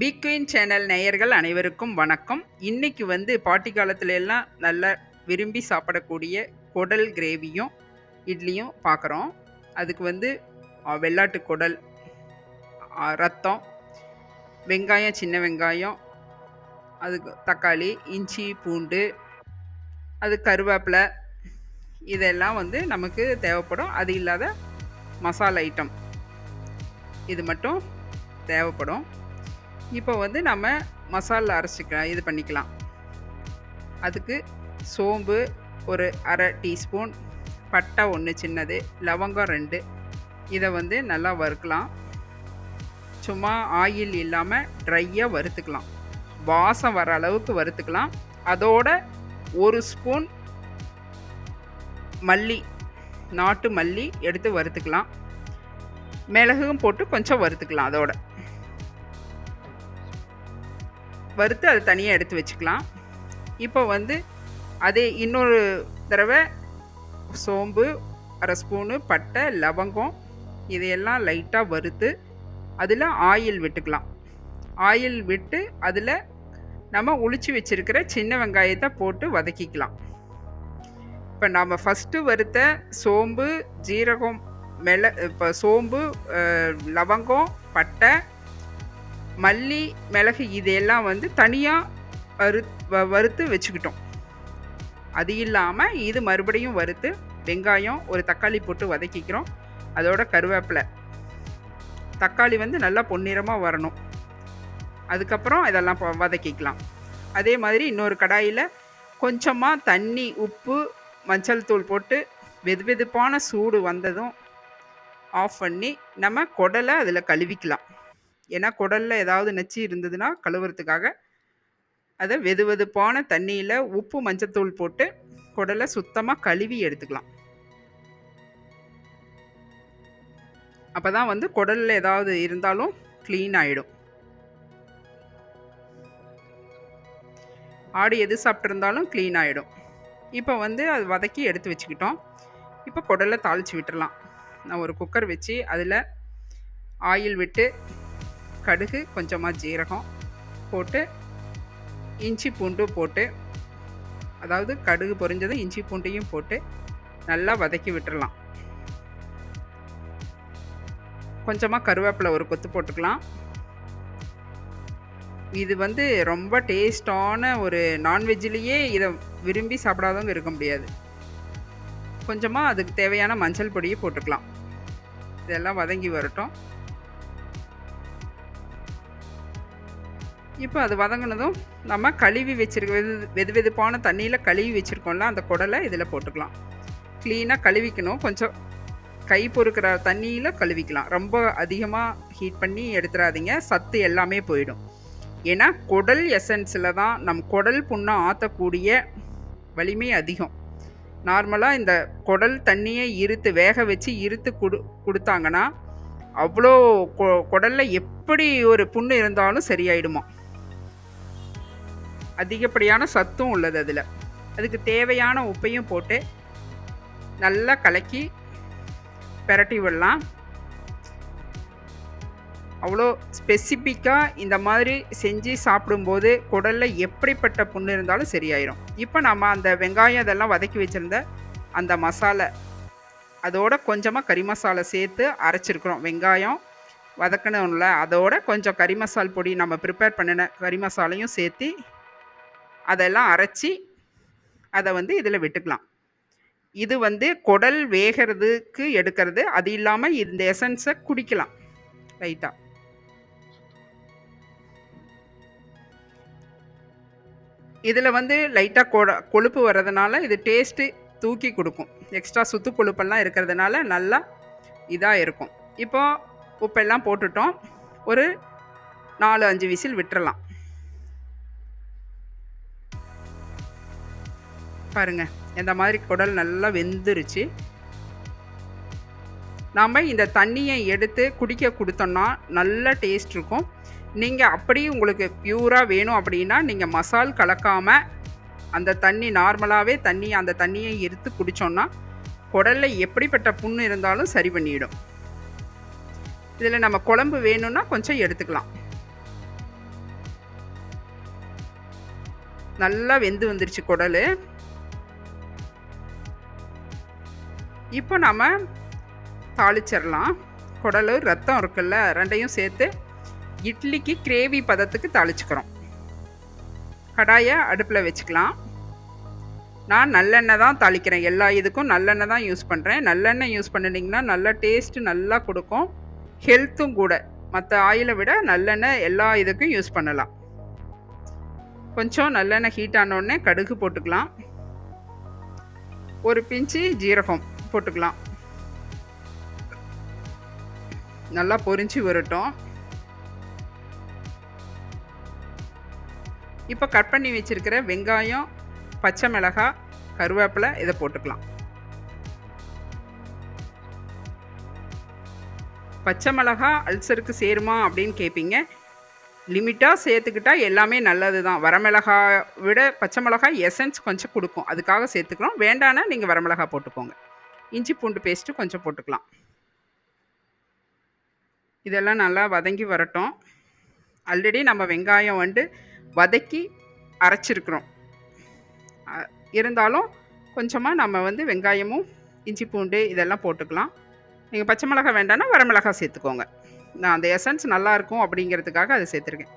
பிக்வீன் channel நேயர்கள் அனைவருக்கும் வணக்கம். இன்றைக்கி வந்து பாட்டி காலத்துல எல்லாம் நல்லா விரும்பி சாப்பிடக்கூடிய குடல் கிரேவியும் இட்லியும் பார்க்குறோம் அதுக்கு வந்து வெள்ளாட்டு குடல் ரத்தம் வெங்காயம் சின்ன வெங்காயம் அதுக்கு தக்காளி இஞ்சி பூண்டு அது கருவேப்பிலை இதெல்லாம் வந்து நமக்கு தேவைப்படும். அது இல்லாத மசாலா ஐட்டம். இது மட்டும் தேவைப்படும். இப்போ வந்து நம்ம மசாலா அரைச்சிக்க இது பண்ணிக்கலாம். அதுக்கு சோம்பு ஒரு அரை டீஸ்பூன் பட்டை ஒன்று சின்னது லவங்கம் ரெண்டு. இதை வந்து நல்லா வறுக்கலாம். சும்மா ஆயில் இல்லாமல் ட்ரையாக வறுத்துக்கலாம். வாசம் வர அளவுக்கு வறுத்துக்கலாம். அதோட ஒரு ஸ்பூன் மல்லி நாட்டு மல்லி எடுத்து வறுத்துக்கலாம். மிளகும் போட்டு கொஞ்சம் வறுத்துக்கலாம் அதோட. வறுத்து அதை தனியாக எடுத்து வச்சுக்கலாம். இப்போ வந்து அதே இன்னொரு தடவை சோம்பு அரை ஸ்பூனு பட்டை லவங்கம் இதையெல்லாம் லைட்டாக வறுத்து அதில் ஆயில் விட்டுக்கலாம். ஆயில் விட்டு அதில் நம்ம உளிச்சு வச்சுருக்கிற சின்ன வெங்காயத்தை போட்டு வதக்கிக்கலாம். இப்போ நாம் ஃபஸ்ட்டு வறுத்த சோம்பு ஜீரகம் மிள இப்போ சோம்பு லவங்கம் பட்டை மல்லி மிளகு இதையெல்லாம் வந்து தனியாக வறு வ- வறுத்து வச்சுக்கிட்டோம். அது இல்லாமல் இது மறுபடியும் வறுத்து வெங்காயம் ஒரு தக்காளி போட்டு வதக்கிக்கிறோம். அதோட கருவேப்பிலை. தக்காளி வந்து நல்லா பொன்னிறமாக வரணும். அதுக்கப்புறம் இதெல்லாம் வதக்கிக்கலாம். அதே மாதிரி இன்னொரு கடாயில் கொஞ்சமாக தண்ணி உப்பு மஞ்சள் தூள் போட்டு வெது வெதுப்பான சூடு வந்ததும் ஆஃப் பண்ணி நம்ம குடலை அதில் கழுவிக்கலாம். ஏன்னா குடலில் ஏதாவது நச்சு இருந்ததுன்னா கழுவுறதுக்காக அதை வெது வெதுப்பான தண்ணியில் உப்பு மஞ்சத்தூள் போட்டு குடலை சுத்தமாக கழுவி எடுத்துக்கலாம். அப்போ தான் வந்து குடலில் ஏதாவது இருந்தாலும் க்ளீன் ஆகிடும் ஆடு எது சாப்பிட்ருந்தாலும் க்ளீன் ஆகிடும் இப்போ வந்து அது வதக்கி எடுத்து வச்சுக்கிட்டோம். இப்போ குடலை தாளித்து விட்டுடலாம் நான் ஒரு குக்கர் வச்சு அதில் ஆயில் விட்டு கடுகு கொஞ்சமாக ஜீரகம் போட்டு இஞ்சி பூண்டு போட்டு அதாவது கடுகு பொரிஞ்சதும் இஞ்சி பூண்டையும் போட்டு நல்லா வதக்கி விட்டுறலாம். கொஞ்சமாக கருவேப்பிலை ஒரு கொத்து போட்டுக்கலாம். இது வந்து ரொம்ப டேஸ்டான ஒரு நான்வெஜ்லேயே இதை விரும்பி சாப்பிடாதவங்க இருக்க முடியாது. கொஞ்சமாக அதுக்கு தேவையான மஞ்சள் பொடியை போட்டுக்கலாம். இதெல்லாம் வதங்கி வரட்டும். இப்போ அது வதங்கினதும் நம்ம கழுவி வச்சிருக்க வெது வெது வெதுப்பான தண்ணியில் கழுவி வச்சுருக்கோம்ல அந்த குடலை இதில் போட்டுக்கலாம். க்ளீனாக கழுவிக்கணும். கொஞ்சம் கை பொறுக்கிற தண்ணியில் கழுவிக்கலாம். ரொம்ப அதிகமாக ஹீட் பண்ணி எடுத்துடாதீங்க சத்து எல்லாமே போயிடும். ஏன்னா குடல் எசன்ஸில் தான் நம் குடல் புண்ணை ஆற்றக்கூடிய வலிமை அதிகம். நார்மலாக இந்த குடல் தண்ணியை இருத்து வேக வச்சு இருத்து குடு கொடுத்தாங்கன்னா அவ்வளோ கொ- குடலில் எப்படி ஒரு புண்ணு இருந்தாலும் சரியாயிடுமா. அதிகப்படியான சத்தும் உள்ளது அதில். அதுக்கு தேவையான உப்பையும் போட்டு நல்லா கலக்கி பெரட்டி விடலாம். அவ்வளோ ஸ்பெசிஃபிக்காக இந்த மாதிரி செஞ்சு சாப்பிடும்போது குடலில் எப்படிப்பட்ட புண்ணு இருந்தாலும் சரியாயிரும். இப்போ நம்ம அந்த வெங்காயம் இதெல்லாம் வதக்கி வச்சுருந்த அந்த மசாலா அதோட கொஞ்சமாக கறி மசாலா சேர்த்து அரைச்சிருக்கிறோம். வெங்காயம் வதக்கணும்ல அதோட கொஞ்சம் கறி மசால் பொடி நம்ம ப்ரிப்பேர் பண்ணின கறி மசாலையும் சேர்த்து அதெல்லாம் அரைச்சி அதை வந்து இதில் விட்டுக்கலாம். இது வந்து குடல் வேகிறதுக்கு எடுக்கிறது அது இல்லாமல் இந்த எசன்ஸை குடிக்கலாம். லைட்டாக இதில் வந்து லைட்டாக கொட கொழுப்பு வர்றதுனால இது டேஸ்ட்டு தூக்கி கொடுக்கும். எக்ஸ்ட்ரா சுத்து கொழுப்பெல்லாம் இருக்கிறதுனால நல்லா இதாக இருக்கும். இப்போ உப்பெல்லாம் போட்டுட்டோம். ஒரு நாலு அஞ்சு விசில் விட்டுறலாம். பாருங்கள் இந்த மாதிரி குடல் நல்லா வெந்துருச்சு. நாம் இந்த தண்ணியை எடுத்து குடிக்க கொடுத்தோம்னா நல்ல டேஸ்ட் இருக்கும். நீங்கள் அப்படி உங்களுக்கு பியூராக வேணும் அப்படின்னா நீங்கள் மசால் கலக்காமல் அந்த தண்ணி நார்மலாகவே தண்ணி அந்த தண்ணியை எடுத்து குடித்தோன்னா குடலில் எப்படிப்பட்ட புண்ணு இருந்தாலும் சரி பண்ணிடும். இதில் நம்ம குழம்பு வேணும்னா கொஞ்சம் எடுத்துக்கலாம். நல்லா வெந்து வந்துருச்சு குடல். இப்போ நம்ம தாளிச்சிடலாம். குடலு ரத்தம் இருக்குல்ல ரெண்டையும் சேர்த்து இட்லிக்கு கிரேவி பதத்துக்கு தாளிச்சுக்கிறோம். கடாயை அடுப்பில் வச்சுக்கலாம். நான் நல்லெண்ணெய் தான் தாளிக்கிறேன். எல்லா இதுக்கும் நல்லெண்ணெய் தான் யூஸ் பண்ணுறேன் நல்லெண்ணெய் யூஸ் பண்ணினீங்கன்னா நல்ல டேஸ்ட்டு நல்லா கொடுக்கும். ஹெல்த்தும் கூட. மற்ற ஆயிலை விட நல்லெண்ணெய் எல்லா இதுக்கும் யூஸ் பண்ணலாம். கொஞ்சம் நல்லெண்ணெய் ஹீட் ஆனோடனே கடுகு போட்டுக்கலாம். ஒரு பிஞ்சு ஜீரகம். போட்டுக்கலாம். நல்லா பொரிஞ்சு வரட்டும். இப்போ கட் பண்ணி வச்சுருக்கிற வெங்காயம் பச்சை மிளகாய் கருவேப்பிலை இதை போட்டுக்கலாம். பச்சை மிளகா அல்சருக்கு சேருமா அப்படின்னு கேட்பீங்க லிமிட்டாக சேர்த்துக்கிட்டா எல்லாமே நல்லது தான் வரமிளகா விட பச்சை மிளகாய் எசன்ஸ் கொஞ்சம் கொடுக்கும். அதுக்காக சேர்த்துக்கிறோம். வேண்டானா நீங்கள் வரமிளகா போட்டுக்கோங்க. இஞ்சி பூண்டு பேஸ்ட்டு கொஞ்சம் போட்டுக்கலாம். இதெல்லாம் நல்லா வதங்கி வரட்டும். ஆல்ரெடி நம்ம வெங்காயம் வந்து வதக்கி அரைச்சிருக்கிறோம். இருந்தாலும் கொஞ்சமாக நம்ம வந்து வெங்காயமும் இஞ்சி பூண்டு இதெல்லாம் போட்டுக்கலாம். நீங்கள் பச்சை மிளகா வேண்டாம்னா வரமிளகா சேர்த்துக்கோங்க. நான் அந்த எசன்ஸ் நல்லாயிருக்கும் அப்படிங்கிறதுக்காக அதை சேர்த்துருக்கேன்.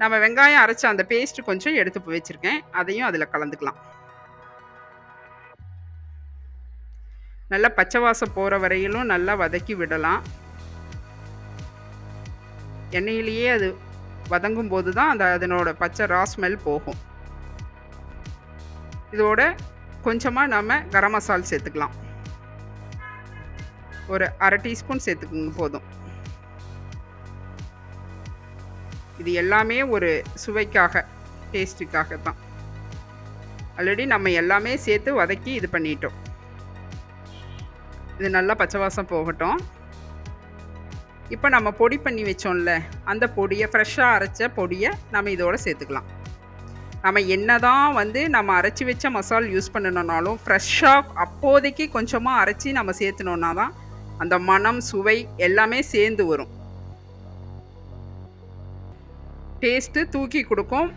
நம்ம வெங்காயம் அரைச்ச அந்த பேஸ்ட்டு கொஞ்சம் எடுத்து வச்சுருக்கேன். அதையும் அதில் கலந்துக்கலாம். நல்லா பச்சை வாசம் போகிற வரையிலும் நல்லா வதக்கி விடலாம். எண்ணெயிலேயே அது வதங்கும் போது தான் அந்த அதனோட பச்சை ரா ஸ்மெல் போகும். இதோட கொஞ்சமாக நம்ம கரம் மசால் சேர்த்துக்கலாம். ஒரு அரை டீஸ்பூன் சேர்த்துக்குங்க போதும். இது எல்லாமே ஒரு சுவைக்காக டேஸ்ட்டுக்காக தான். ஆல்ரெடி நம்ம எல்லாமே சேர்த்து வதக்கி இது பண்ணிட்டோம். இது நல்லா பச்சை வாசம் போகட்டும். இப்போ நம்ம பொடி பண்ணி வச்சோம்ல அந்த பொடியை ஃப்ரெஷ்ஷாக அரைச்ச பொடியை நம்ம இதோடு சேர்த்துக்கலாம். நம்ம என்ன தான் வந்து நம்ம அரைச்சி வச்ச மசால் யூஸ் பண்ணணுன்னாலும் ஃப்ரெஷ்ஷாக அப்போதைக்கு கொஞ்சமாக அரைச்சி நம்ம சேர்த்துனோன்னா தான் அந்த மனம் சுவை எல்லாமே சேர்ந்து வரும். டேஸ்ட்டு தூக்கி கொடுக்கும்.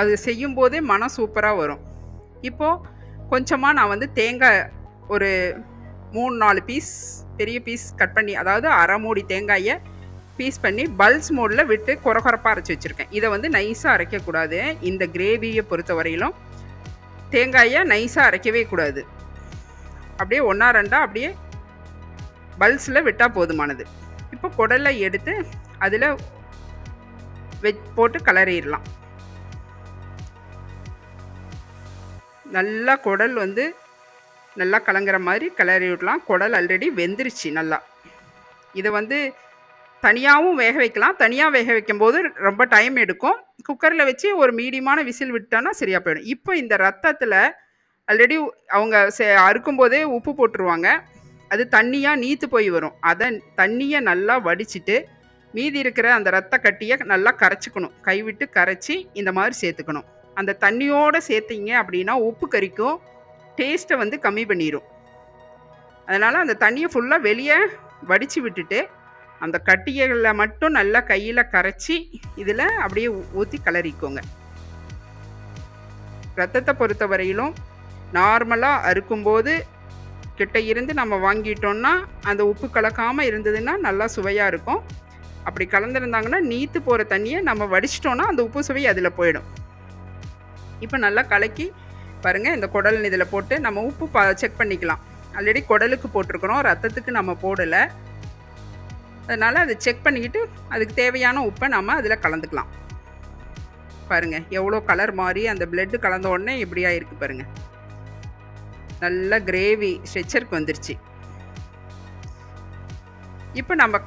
அது செய்யும்போதே மனம் சூப்பராக வரும். இப்போது கொஞ்சமாக நான் வந்து தேங்காய் ஒரு மூணு நாலு பீஸ் பெரிய பீஸ் கட் பண்ணி அதாவது அரை மூடி தேங்காயை பீஸ் பண்ணி பல்ஸ் மோடில் விட்டு குறகுறப்பாக அரைச்சி வச்சுருக்கேன். இதை வந்து நைஸாக அரைக்கக்கூடாது இந்த கிரேவியை பொறுத்த வரையிலும் தேங்காயை நைஸாக அரைக்கவே கூடாது. அப்படியே ஒன்றா ரெண்டா அப்படியே பல்ஸில் விட்டால் போதுமானது. இப்போ குடலை எடுத்து அதில் வெ போட்டு கலரிடலாம். நல்லா குடல் வந்து நல்லா கலங்குற மாதிரி கிளறி விடலாம். குடல் ஆல்ரெடி வெந்துருச்சு நல்லா. இதை வந்து தனியாகவும் வேக வைக்கலாம். தனியாக வேக வைக்கும்போது ரொம்ப டைம் எடுக்கும். குக்கரில் வச்சு ஒரு மீடியமான விசில் விட்டோன்னா சரியாக போயிடும். இப்போ இந்த ரத்தத்தில் ஆல்ரெடி அவங்க சே அறுக்கும்போதே உப்பு போட்டுருவாங்க. அது தண்ணியாக நீத்து போய் வரும். அதை தண்ணியை நல்லா வடிச்சிட்டு மீதி இருக்கிற அந்த ரத்த கட்டியை நல்லா கரைச்சிக்கணும். கைவிட்டு கரைச்சி இந்த மாதிரி சேர்த்துக்கணும். அந்த தண்ணியோடு சேர்த்திங்க அப்படின்னா உப்பு கறிக்கும் டேஸ்ட்டை வந்து கம்மி பண்ணிடும் அதனால் அந்த தண்ணியை ஃபுல்லாக வெளியே வடித்து விட்டுட்டு அந்த கட்டிகளில் மட்டும் நல்லா கையில் கரைச்சி இதில் அப்படியே ஊற்றி கலரிக்கோங்க. ரத்தத்தை பொறுத்த வரையிலும் நார்மலாக அறுக்கும்போது கிட்ட இருந்து நம்ம வாங்கிட்டோம்னா அந்த உப்பு கலக்காமல் இருந்ததுன்னா நல்லா சுவையாக இருக்கும். அப்படி கலந்துருந்தாங்கன்னா நீத்து போகிற தண்ணியை நம்ம வடிச்சிட்டோன்னா அந்த உப்பு சுவை அதில் போயிடும். இப்போ நல்லா கலக்கி பாருங்கள் இந்த குடல் இதில் போட்டு நம்ம உப்பு பா செக் பண்ணிக்கலாம். ஆல்ரெடி குடலுக்கு போட்டிருக்கிறோம் ரத்தத்துக்கு நம்ம போடலை. அதனால் அதை செக் பண்ணிக்கிட்டு அதுக்கு தேவையான உப்பை நம்ம அதில் கலந்துக்கலாம். பாருங்கள் எவ்வளோ கலர் மாறி அந்த பிளட்டு கலந்த உடனே எப்படியா இருக்குது பாருங்கள் நல்ல கிரேவி ஸ்ட்ரெச்சருக்கு வந்துருச்சு. இப்போ நம்ம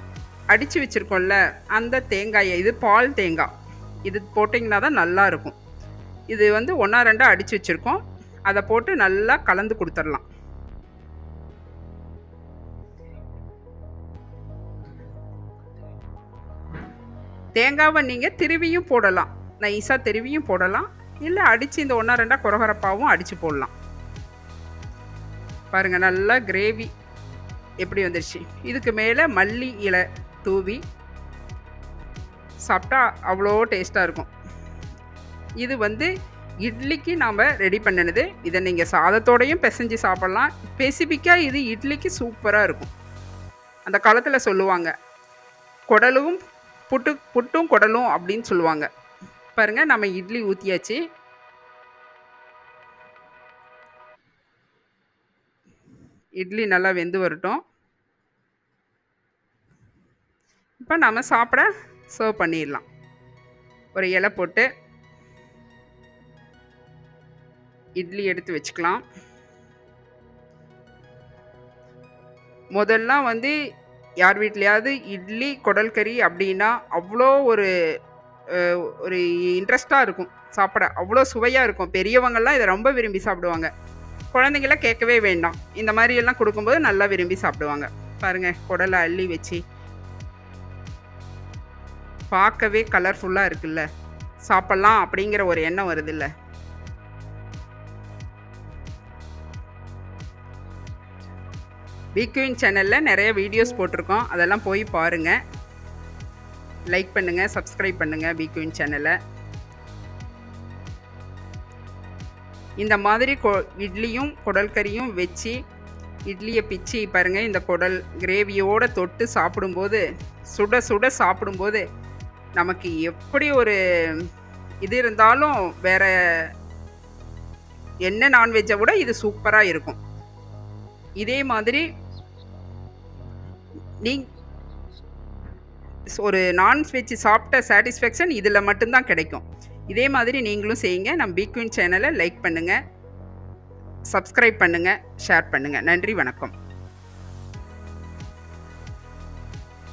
அடித்து வச்சுருக்கோம்ல அந்த தேங்காயை இது பால் தேங்காய். இது போட்டிங்கன்னா தான் நல்லாயிருக்கும் இது வந்து ஒன்றா ரெண்டாக அடித்து வச்சுருக்கோம். அதை போட்டு நல்லா கலந்து கொடுத்துடலாம். தேங்காவை நீங்கள் திருவியும் போடலாம். நைஸாக திருவியும் போடலாம். இல்லை அடித்து இந்த ஒன்றா ரெண்டாக குரகுரப்பாகவும் அடித்து போடலாம். பாருங்கள் நல்லா கிரேவி எப்படி வந்துருச்சு. இதுக்கு மேலே மல்லி இலை தூவி சாப்பிட்டா அவ்வளோ டேஸ்ட்டாக இருக்கும். இது வந்து இட்லிக்கு நாம் ரெடி பண்ணினது. இதை நீங்கள் சாதத்தோடையும் பிசைஞ்சு சாப்பிட்லாம். ஸ்பெசிஃபிக்காக இது இட்லிக்கு சூப்பராக இருக்கும். அந்த காலத்தில் சொல்லுவாங்க. குடலும் புட்டு புட்டும் குடலும் அப்படின்னு சொல்லுவாங்க. பாருங்கள் நம்ம இட்லி ஊற்றியாச்சு இட்லி நல்லா வெந்து வரட்டும். இப்போ நம்ம சாப்பிட சர்வ் பண்ணிடலாம். ஒரு இலை போட்டு இட்லி எடுத்து வச்சுக்கலாம். முதல்லாம் வந்து யார் வீட்லையாவது இட்லி குடல் கறி அப்படின்னா அவ்வளோ ஒரு ஒரு இன்ட்ரெஸ்டாக இருக்கும் சாப்பிட. அவ்வளோ சுவையாக இருக்கும். பெரியவங்கள்லாம் இதை ரொம்ப விரும்பி சாப்பிடுவாங்க. குழந்தைங்களாம் கேட்கவே வேண்டாம். இந்த மாதிரியெல்லாம் கொடுக்கும்போது நல்லா விரும்பி சாப்பிடுவாங்க. பாருங்கள் குடலை அள்ளி வச்சு. பார்க்கவே கலர்ஃபுல்லாக இருக்குல்ல. சாப்பிட்லாம் அப்படிங்கிற ஒரு எண்ணம் வருதுல்ல. பிக்யூன் சேனலில் நிறைய வீடியோஸ் போட்டிருக்கோம். அதெல்லாம் போய் பாருங்கள் லைக் பண்ணுங்கள் சப்ஸ்கிரைப் பண்ணுங்கள் பிக்யூன் சேனலை இந்த மாதிரி கொ இட்லியும் குடல் கறியும் வச்சு இட்லியை பிச்சு பாருங்கள் இந்த குடல் கிரேவியோடு தொட்டு சாப்பிடும்போது சுட சுட சாப்பிடும்போது நமக்கு எப்படி ஒரு இது இருந்தாலும் வேற என்ன நான்வெஜ்ஜை விட இது சூப்பராக இருக்கும். இதே மாதிரி நீ ஒரு நான்வெஜ் சாப்பிட்ட சாட்டிஸ்ஃபேக்ஷன் இதில் மட்டும்தான் கிடைக்கும். இதே மாதிரி நீங்களும் செய்யுங்க. நம்ம பீக்வின் சேனலை லைக் பண்ணுங்கள் சப்ஸ்கிரைப் பண்ணுங்கள் ஷேர் பண்ணுங்கள் நன்றி வணக்கம்.